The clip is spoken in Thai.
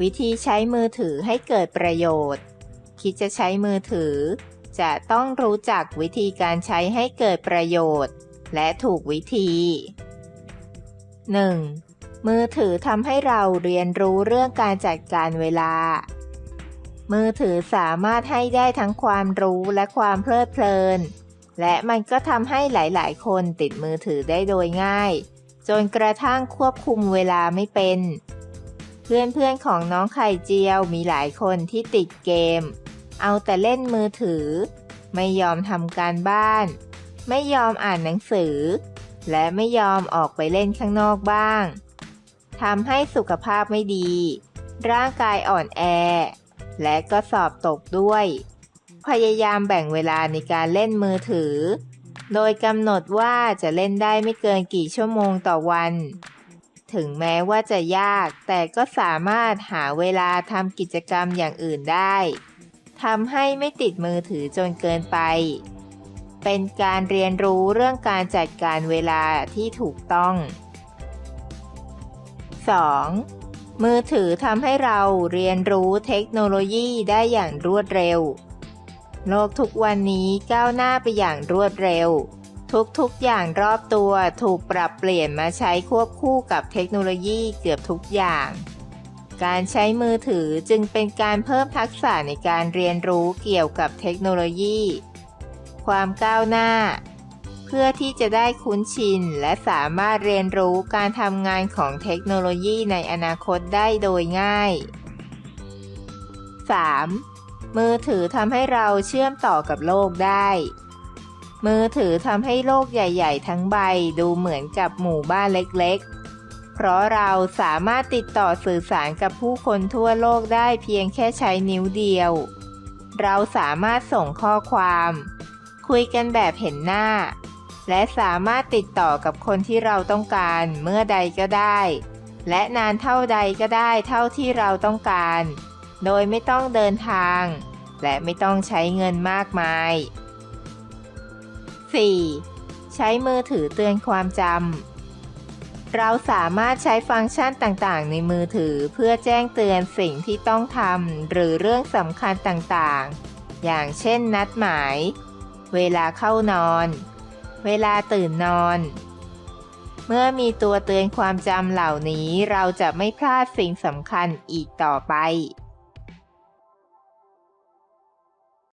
วิธีใช้มือถือให้เกิดประโยชน์ คิดจะใช้มือถือ จะต้องรู้จักวิธีการใช้ให้เกิดประโยชน์ และถูกวิธี 1. มือถือทำให้เราเรียนรู้เรื่องการจัดการเวลา มือถือสามารถให้ได้ทั้งความรู้และความเพลิดเพลิน และมันก็ทำให้หลาย ๆ คนติดมือถือได้โดยง่าย จนกระทั่งควบคุมเวลาไม่เป็น เพื่อนๆของน้องไข่เจียวมีหลายคนที่ติดเกม เอาแต่เล่นมือถือ ไม่ยอมทำการบ้าน ไม่ยอมอ่านหนังสือ และไม่ยอมออกไปเล่นข้างนอกบ้างทำให้สุขภาพไม่ดี ร่างกายอ่อนแอ และก็สอบตกด้วย พยายามแบ่งเวลาในการเล่นมือถือ โดยกำหนดว่าจะเล่นได้ไม่เกินกี่ชั่วโมงต่อวัน ถึงแม้ว่าจะยาก แต่ก็สามารถหาเวลาทำกิจกรรมอย่างอื่นได้ทำให้ไม่ติดมือถือจนเกินไป เป็นการเรียนรู้เรื่องการจัดการเวลาที่ถูกต้อง 2. มือถือทำให้เราเรียนรู้เทคโนโลยีได้อย่างรวดเร็ว โลกทุกวันนี้ก้าวหน้าไปอย่างรวดเร็ว ทุกๆอย่างรอบตัวถูกปรับเปลี่ยนมาใช้ควบคู่กับเทคโนโลยีเกือบทุกอย่าง การใช้มือถือจึงเป็นการเพิ่มทักษะในการเรียนรู้เกี่ยวกับเทคโนโลยี ความก้าวหน้า เพื่อที่จะได้คุ้นชิน และสามารถเรียนรู้การทำงานของเทคโนโลยีในอนาคตได้โดยง่าย 3. มือถือทำให้เราเชื่อมต่อกับโลกได้ มือถือทำให้โลกใหญ่ ๆ ทั้งใบดูเหมือนกับหมู่บ้านเล็กๆ เพราะเราสามารถติดต่อสื่อสารกับผู้คนทั่วโลกได้เพียงแค่ใช้นิ้วเดียว เราสามารถส่งข้อความ คุยกันแบบเห็นหน้า และสามารถติดต่อกับคนที่เราต้องการเมื่อใดก็ได้ และนานเท่าใดก็ได้เท่าที่เราต้องการ โดยไม่ต้องเดินทาง และไม่ต้องใช้เงินมากมาย 4. ใช้มือถือเตือนความจำ เราสามารถใช้ฟังก์ชันต่างๆ ในมือถือเพื่อแจ้งเตือนสิ่งที่ต้องทำหรือเรื่องสำคัญต่างๆ อย่างเช่นนัดหมาย เวลาเข้านอน เวลาตื่นนอน เมื่อมีตัวเตือนความจำเหล่านี้เราจะไม่พลาดสิ่งสำคัญอีกต่อไป